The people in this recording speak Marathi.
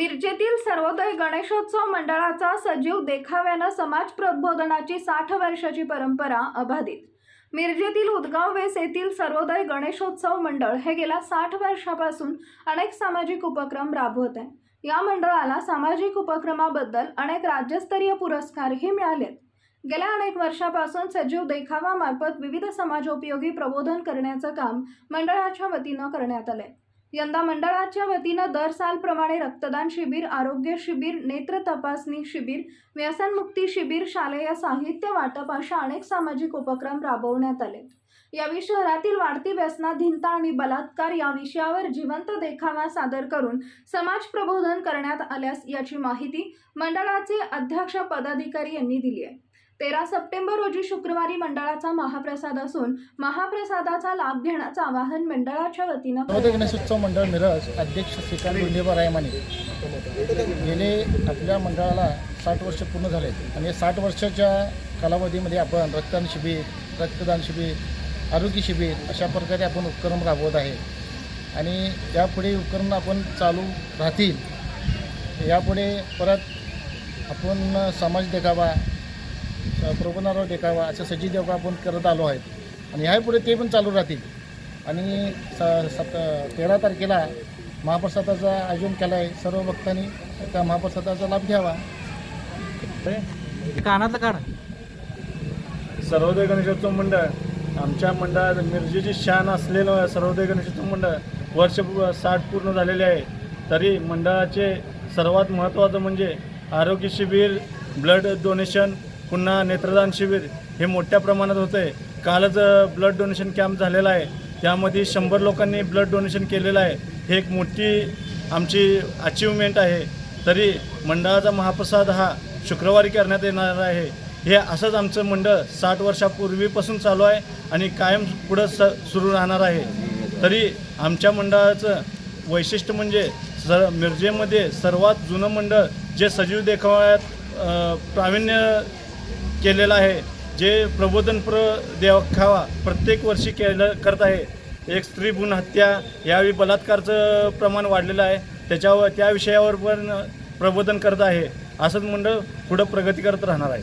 मिरजेतील सर्वोदय गणेशोत्सव मंडळाचा सजीव देखाव्यानं समाज प्रबोधनाची साठ वर्षाची परंपरा अबाधित. मिरजेतील उदगाव वेस येथील सर्वोदय गणेशोत्सव मंडळ हे गेल्या साठ वर्षापासून अनेक सामाजिक उपक्रम राबवत आहे. या मंडळाला सामाजिक उपक्रमाबद्दल अनेक राज्यस्तरीय पुरस्कारही मिळालेत. गेल्या अनेक वर्षापासून सजीव देखावामार्फत विविध समाजोपयोगी प्रबोधन करण्याचं काम मंडळाच्या वतीनं करण्यात आलंय. यंदा मंडळाच्या वतीनं दर सालप्रमाणे रक्तदान शिबिर आरोग्य शिबिर नेत्र तपासणी शिबिर व्यसनमुक्ती शिबिर शालेय साहित्य वाटप अशा अनेक सामाजिक उपक्रम राबवण्यात आले. यावेळी शहरातील वाढती व्यसनाधीनता आणि बलात्कार या विषयावर जिवंत देखावा सादर करून समाज प्रबोधन करण्यात आल्यास याची माहिती मंडळाचे अध्यक्ष पदाधिकारी यांनी दिली आहे. तेरा सप्टेंबर रोजी शुक्रवारी मंडळाचा महाप्रसाद असून महाप्रसादाचा लाभ घेण्याचं आवाहन मंडळाच्या वतीनं नवोदय गणेशोत्सव मंडळ मिरज अध्यक्ष श्रीकांत गुंडेबा रायमाने गेले आपल्या मंडळाला साठ वर्ष पूर्ण झाले आणि या साठ वर्षाच्या कालावधीमध्ये आपण रक्तदान शिबिर रक्तदान शिबिर आरोग्य शिबिर अशा प्रकारे आपण उपक्रम राबवत आहे. आणि यापुढे उपक्रम आपण चालू राहतील. यापुढे परत आपण समाज देखावा प्रबोधनावर देखावा असं सजीव देखावा आपण करत आलो आहेत. आणि ह्यापुढे ते पण चालू राहतील. आणि स सत तेरा तारखेला महाप्रसादाचं आयोजन केलं आहे सर्व भक्तांनी. त्या महाप्रसादाचा लाभ घ्यावा. कानातलं काढ. सर्वोदय गणेशोत्सव मंडळ आमच्या मंडळात मिरजेची शान असलेलं सर्वोदय गणेशोत्सव मंडळ वर्ष साठ पूर्ण झालेले आहे. तरी मंडळाचे सर्वात महत्त्वाचं म्हणजे आरोग्य शिबिर ब्लड डोनेशन पुन्हा नेत्रदान शिबिर हे मोठ्या प्रमाणात होतं आहे कालच ब्लड डोनेशन कॅम्प झालेला आहे. त्यामध्ये शंभर लोकांनी ब्लड डोनेशन केलेलं आहे. हे एक मोठी आमची अचिव्हमेंट आहे. तरी मंडळाचा महाप्रसाद हा शुक्रवारी करण्यात येणार आहे. हे असंच आमचं मंडळ साठ वर्षापूर्वीपासून चालू आहे आणि कायम पुढं स सुरू राहणार आहे. तरी आमच्या मंडळाचं वैशिष्ट्य म्हणजे सर मिरजेमध्ये सर्वात जुनं मंडळ जे सजीव देखाव्यात प्रावीण्य केलेलं आहे. जे प्रबोधनप्र देखावा प्रत्येक वर्षी केलं करत आहे. एक स्त्री भ्रूण हत्या यावेळी बलात्कारचं प्रमाण वाढलेलं आहे. त्याच्यावर त्या विषयावर पण प्रबोधन करत आहे. असंच मंडळ पुढं प्रगती करत राहणार आहे.